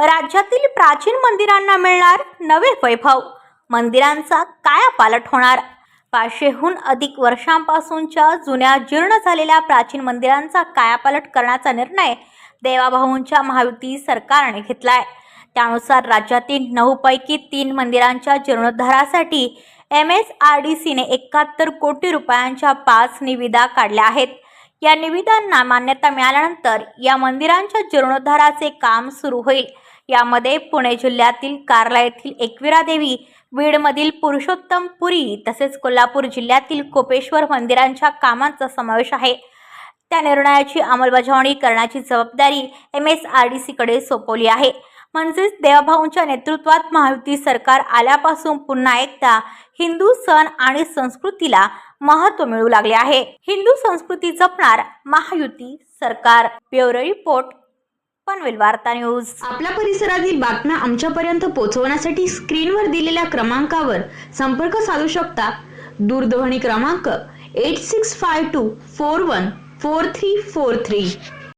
राज्यातील प्राचीन मंदिरांना मिळणार नवे वैभव. मंदिरांचा कायापालट होणार? पाचशेहून अधिक वर्षांपासूनच्या जुन्या जीर्ण झालेल्या प्राचीन मंदिरांचा कायापालट करण्याचा निर्णय देवाभाऊंच्या महायुती सरकारने घेतलाय. त्यानुसार राज्यातील नऊपैकी तीन मंदिरांच्या जीर्णोद्धारासाठी एम एस आर डी सीने एकाहत्तर कोटी रुपयांच्या पाच निविदा काढल्या आहेत. या निविदांना मान्यता मिळाल्यानंतर या मंदिरांच्या जीर्णोद्धाराचे काम सुरू होईल. यामध्ये पुणे जिल्ह्यातील कार्ला येथील एकविरा देवी बीडमधील पुरुषोत्तम पुरी तसेच कोल्हापूर जिल्ह्यातील कोपेश्वर मंदिरांच्या कामांचा समावेश आहे. त्या निर्णयाची अंमलबजावणी करण्याची जबाबदारी एम एस आर डी सीकडे सोपवली आहे. म्हणजेच देवाभाऊंच्या नेतृत्वात महायुती सरकार आल्यापासून पुन्हा एकदा हिंदू सण आणि संस्कृतीला महत्त्व मिळू लागले आहे. हिंदू संस्कृती जपणार महायुती सरकार. ब्युरो रिपोर्ट पनवेल वार्ता न्यूज. आपल्या परिसरातील बातम्या आमच्यापर्यंत पोहोचवण्यासाठी स्क्रीनवर दिलेल्या क्रमांकावर संपर्क साधू शकता. दूरध्वनी क्रमांक eight six five two four one four three four three